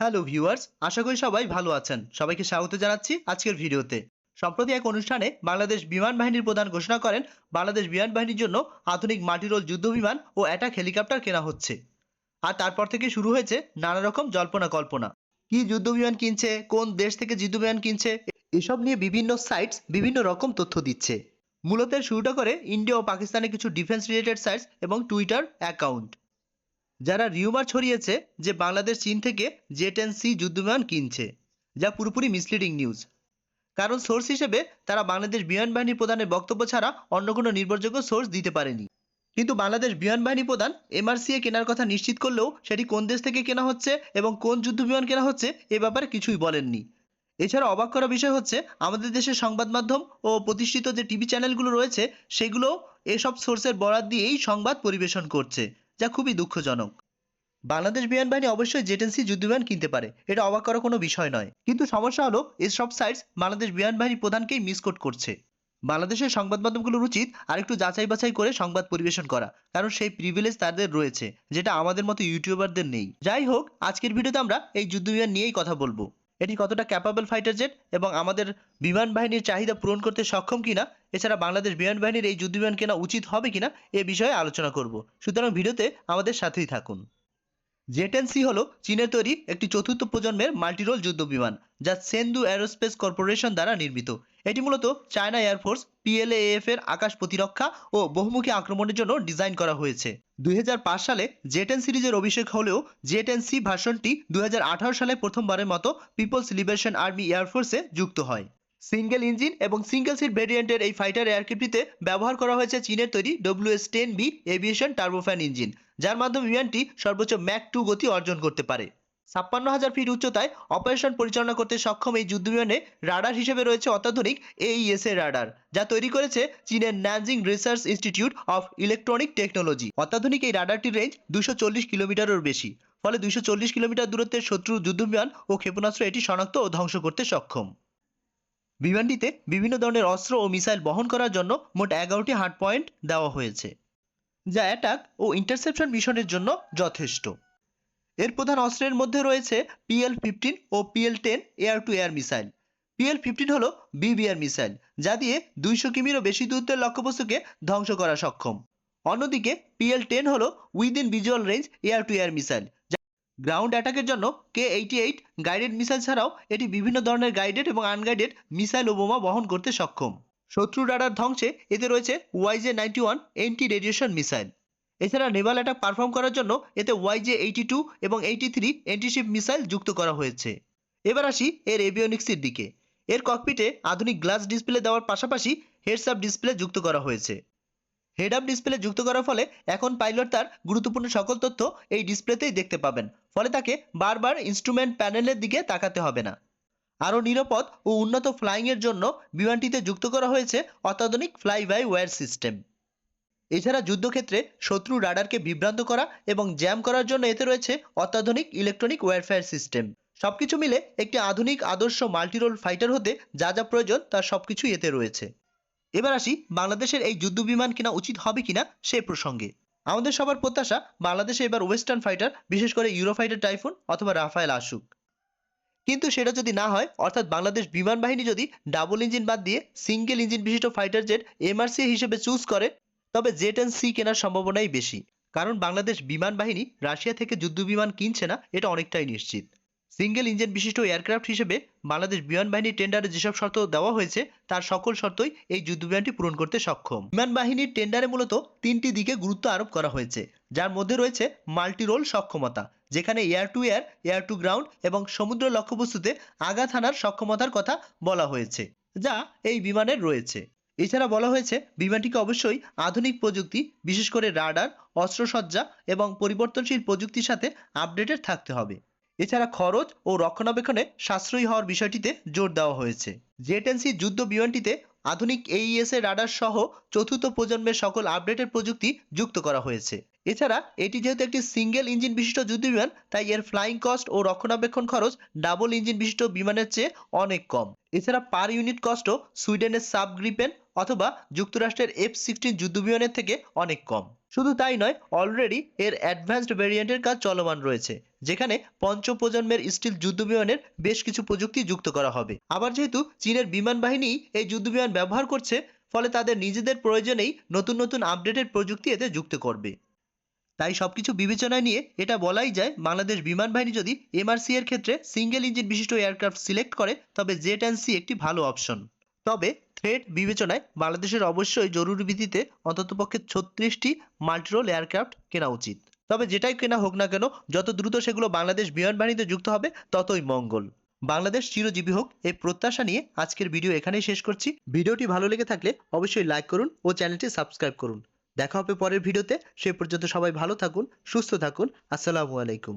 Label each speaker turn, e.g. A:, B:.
A: Hello viewers আশা করি সবাই ভালো আছেন। সবাইকে স্বাগত জানাচ্ছি আজকের ভিডিওতে। সম্প্রতি এক অনুষ্ঠানে বাংলাদেশ বিমান বাহিনীর প্রধান ঘোষণা করেন, বাংলাদেশ বিমান বাহিনীর জন্য আধুনিক মাটিরোল যুদ্ধ বিমান ও অ্যাটাক হেলিকপ্টার কেনা হচ্ছে। আর তারপর থেকে শুরু হয়েছে নানা রকম জল্পনা কল্পনা। কি যুদ্ধ বিমান কিনছে, কোন দেশ থেকে যুদ্ধ বিমান কিনছে, এসব নিয়ে বিভিন্ন সাইটস বিভিন্ন রকম তথ্য দিচ্ছে। মূলত শুরুটা করে ইন্ডিয়া ও পাকিস্তানের কিছু ডিফেন্স রিলেটেড সাইটস এবং টুইটার অ্যাকাউন্ট যারা রিউমার ছড়িয়েছে যে বাংলাদেশ, চীন থেকে জেট এন সি যুদ্ধবিমান কিনছে, যা পুরোপুরি মিসলিডিং নিউজ কারণ সোর্স হিসেবে তারা বাংলাদেশ বিমান বাহিনী প্রধানের বক্তব্য ছাড়া অন্য কোনো নির্ভরযোগ্য সোর্স দিতে পারেনি। কিন্তু বাংলাদেশ বিমান বাহিনী প্রধান এমআরসিএ কেনার কথা নিশ্চিত করলেও সেটি কোন দেশ থেকে কেনা হচ্ছে এবং কোন যুদ্ধ বিমান কেনা হচ্ছে এ ব্যাপারে কিছুই বলেননি। এছাড়া অবাক করা বিষয় হচ্ছে, আমাদের দেশের সংবাদ মাধ্যম ও প্রতিষ্ঠিত যে টিভি চ্যানেলগুলো রয়েছে সেগুলো এসব সোর্সের বরাত দিয়েই সংবাদ পরিবেশন করছে। যা খুবই দুঃখজনক। বাংলাদেশ বিমান বাহিনী অবশ্যই জেটেন্সি যুদ্ধবিমান কিনতে পারে। এটা অবাক করার কোনো বিষয় নয়। কিন্তু সমস্যা হলো এসব সাইটস বাংলাদেশ বিমান বাহিনী প্রধানকেই মিসকোট করছে। বাংলাদেশের সংবাদ মাধ্যমগুলোর উচিত আরেকটু যাচাই বাছাই করে সংবাদ পরিবেশন করা, কারণ সেই প্রিভিলেজ তাদের রয়েছে, যেটা আমাদের মতো ইউটিউবারদের নেই। যাই হোক, আজকের ভিডিওতে আমরা এই যুদ্ধবিমান নিয়েই কথা বলব। এটি কতটা ক্যাপাবল ফাইটার জেট এবং আমাদের বিমান বাহিনীর চাহিদা পূরণ করতে সক্ষম কিনা এছাড়া বাংলাদেশ বিমান বাহিনীর এই যুদ্ধবিমান কেনা উচিত হবে কিনা এ বিষয়ে আলোচনা করব। সুতরাং ভিডিওতে আমাদের সাথেই থাকুন। জেটেন সি হল চীনের তৈরি একটি চতুর্থ প্রজন্মের মাল্টিরোল যুদ্ধ বিমান, যা সেন্দু অ্যারোস্পেস কর্পোরেশন দ্বারা নির্মিত। এটি মূলত চায়না এয়ারফোর্স পিএলএএফ এর আকাশ প্রতিরক্ষা ও বহুমুখী আক্রমণের জন্য ডিজাইন করা হয়েছে। দুই হাজার পাঁচ সালে জেটেন সিরিজের অভিষেক হলেও জেটেন সি ভার্সনটি দুই হাজার আঠারো সালে প্রথমবারের মতো পিপলস লিবারেশন আর্মি এয়ারফোর্সে যুক্ত হয়। সিঙ্গেল ইঞ্জিন এবং সিঙ্গেল সিট ভেরিয়েন্টের এই ফাইটার এয়ারক্রাফটটিতে ব্যবহার করা হয়েছে চীনের তৈরি WS ten B aviation turbofan engine যার মাধ্যমে বিমানটি সর্বোচ্চ ম্যাক টু গতি অর্জন করতে পারে। ছাপ্পান্ন হাজার ফিট উচ্চতায় অপারেশন পরিচালনা করতে সক্ষম এই যুদ্ধবিমানে রাডার হিসেবে রয়েছে অত্যাধুনিক এইএস এ রাডার যা তৈরি করেছে চীনের Nanjing research institute of electronic technology অত্যাধুনিক এই রাডারটির রেঞ্জ দুশো চল্লিশ কিলোমিটারের বেশি, ফলে দুশো চল্লিশ কিলোমিটার দূরত্বের শত্রু যুদ্ধবিমান ও ক্ষেপণাস্ত্র এটি শনাক্ত ও ধ্বংস করতে সক্ষম। বিমানটিতে বিভিন্ন ধরনের অস্ত্র ও মিসাইল বহন করার জন্য মোট এগারোটি হার্ড পয়েন্ট দেওয়া হয়েছে, যা অ্যাটাক ও ইন্টারসেপশন মিশনের জন্য যথেষ্ট। এর প্রধান অস্ত্রের মধ্যে রয়েছে PL fifteen O PL ten air to air missile. PL fifteen হল বিবিআর মিসাইল, যা দিয়ে দুইশো কিমিরও বেশি দূরত্বের লক্ষ্যবস্তুকে ধ্বংস করা সক্ষম। অন্যদিকে পিএল টেন হল within visual range air to air missile ground অ্যাটাকের জন্য K eighty eight guided missile ছাড়াও এটি বিভিন্ন ধরনের গাইডেড এবং আনগাইডেড মিসাইল ও বোমা বহন করতে সক্ষম। শত্রু রাডার ধ্বংসে এতে রয়েছে YJ ninety one anti radiation missile এছাড়া নেভাল অ্যাটাক পারফর্ম করার জন্য এতে ওয়াইজে এইটি টু এবং এইটি থ্রি অ্যান্টিশিপ মিসাইল যুক্ত করা হয়েছে। এবার আসি এর এভিওনিক্সের দিকে। এর ককপিটে আধুনিক গ্লাস ডিসপ্লে দেওয়ার পাশাপাশি হেডস আপ ডিসপ্লে যুক্ত করা হয়েছে। হেড আপ ডিসপ্লে যুক্ত করার ফলে এখন পাইলট তার গুরুত্বপূর্ণ সকল তথ্য এই ডিসপ্লেতেই দেখতে পাবেন। ফলে তাকে বারবার ইনস্ট্রুমেন্ট প্যানেলের দিকে তাকাতে হবে না। আরও নিরাপদ ও উন্নত ফ্লাইংয়ের জন্য বিমানটিতে যুক্ত করা হয়েছে অত্যাধুনিক ফ্লাই বাই ওয়্যার সিস্টেম এছাড়া যুদ্ধক্ষেত্রে শত্রু রাডারকে বিভ্রান্ত করা এবং জ্যাম করার জন্য এতে রয়েছে অত্যাধুনিক ইলেকট্রনিক ওয়্যারফেয়ার সিস্টেম সবকিছু মিলে একটি আধুনিক আদর্শ মাল্টিরোল ফাইটার হতে যা যা প্রয়োজন তার সবকিছুই এতে রয়েছে। এবার আসি বাংলাদেশের এই যুদ্ধ বিমান কেনা উচিত হবে কিনা সে প্রসঙ্গে। আমাদের সবার প্রত্যাশা বাংলাদেশে এবার ওয়েস্টার্ন ফাইটার বিশেষ করে ইউরো ফাইটার টাইফুন অথবা রাফায়েল আসুক কিন্তু সেটা যদি না হয়, অর্থাৎ বাংলাদেশ বিমান বাহিনী যদি ডাবল ইঞ্জিন বাদ দিয়ে সিঙ্গেল ইঞ্জিন বিশিষ্ট ফাইটার জেট এমআরসি হিসেবে চুজ করে, তবে জেট এন্ড সি কেনার সম্ভাবনাই বেশি। কারণ বাংলাদেশ বিমান বাহিনী রাশিয়া থেকে যুদ্ধ বিমান কিনছে না, এটা অনেকটাই নিশ্চিত। সিঙ্গেল ইঞ্জিন বিশিষ্ট এয়ারক্রাফট হিসেবে বাংলাদেশ বিমান বাহিনীর টেন্ডারে যেসব শর্ত দেওয়া হয়েছে, তার সকল শর্তই এই যুদ্ধ বিমানটি পূরণ করতে সক্ষম। বিমান বাহিনীর টেন্ডারে মূলত তিনটি দিকে গুরুত্ব আরোপ করা হয়েছে, যার মধ্যে রয়েছে মাল্টি রোল সক্ষমতা, যেখানে air to air air to ground এবং সমুদ্র লক্ষ্যবস্তুতে আঘাত হানার সক্ষমতার কথা বলা হয়েছে, যা এই বিমানের রয়েছে। এছাড়া বলা হয়েছে, বিমানটিকে অবশ্যই আধুনিক প্রযুক্তি, বিশেষ করে রাডার, অস্ত্রসজ্জা এবং পরিবর্তনশীল প্রযুক্তির সাথে আপডেটেড থাকতে হবে। এছাড়া খরচ ও রক্ষণাবেক্ষণে সাশ্রয়ী হওয়ার বিষয়টিতে জোর দেওয়া হয়েছে। জেটেন্সি যুদ্ধ বিমানটিতে আধুনিক এইএস এর রাডার সহ চতুর্থ প্রজন্মের সকল আপডেটেড প্রযুক্তি যুক্ত করা হয়েছে। এছাড়া এটি যেহেতু একটি সিঙ্গেল ইঞ্জিন বিশিষ্ট যুদ্ধ বিমান, তাই এর ফ্লাইং কস্ট ও রক্ষণাবেক্ষণ খরচ ডাবল ইঞ্জিন বিশিষ্ট বিমানের চেয়ে অনেক কম। এছাড়া পার ইউনিট কস্টও সুইডেনের সাব গ্রিপেন অথবা যুক্তরাষ্ট্রের এফ সিক্সটিন যুদ্ধবিমানের থেকে অনেক কম। শুধু তাই নয় অলরেডি এর অ্যাডভান্সড ভেরিয়েন্টের কাজ চলমান রয়েছে, যেখানে পঞ্চম প্রজন্মের স্টিল যুদ্ধবিমানের বেশ কিছু প্রযুক্তি যুক্ত করা হবে। আবার যেহেতু চীনের বিমান বাহিনী এই যুদ্ধবিমান ব্যবহার করছে, ফলে তাদের নিজেদের প্রয়োজনেই নতুন নতুন আপডেটেড প্রযুক্তি এতে যুক্ত করবে। তাই সবকিছু বিবেচনায় নিয়ে এটা বলাই যায়, বাংলাদেশ বিমান বাহিনী যদি এমআরসি এর ক্ষেত্রে সিঙ্গেল ইঞ্জিন বিশিষ্ট এয়ারক্রাফট সিলেক্ট করে, তবে জেট অ্যান্ড সি একটি ভালো অপশন তবে থ্রেড বিবেচনায় বাংলাদেশের অবশ্যই জরুরি ভিত্তিতে অন্ততপক্ষে ছত্রিশটি মাল্টিরোল এয়ারক্রাফট কেনা উচিত। তবে যেটাই কেনা হোক না কেন, যত দ্রুত সেগুলো বাংলাদেশ বিমান বাহিনীতে যুক্ত হবে, ততই মঙ্গল। বাংলাদেশ চিরজীবী হোক, এই প্রত্যাশা নিয়ে আজকের ভিডিও এখানেই শেষ করছি। ভিডিওটি ভালো লেগে থাকলে অবশ্যই লাইক করুন ও চ্যানেলটি সাবস্ক্রাইব করুন। দেখা হবে পরের ভিডিওতে। সে পর্যন্ত সবাই ভালো থাকুন, সুস্থ থাকুন। আসসালামু আলাইকুম।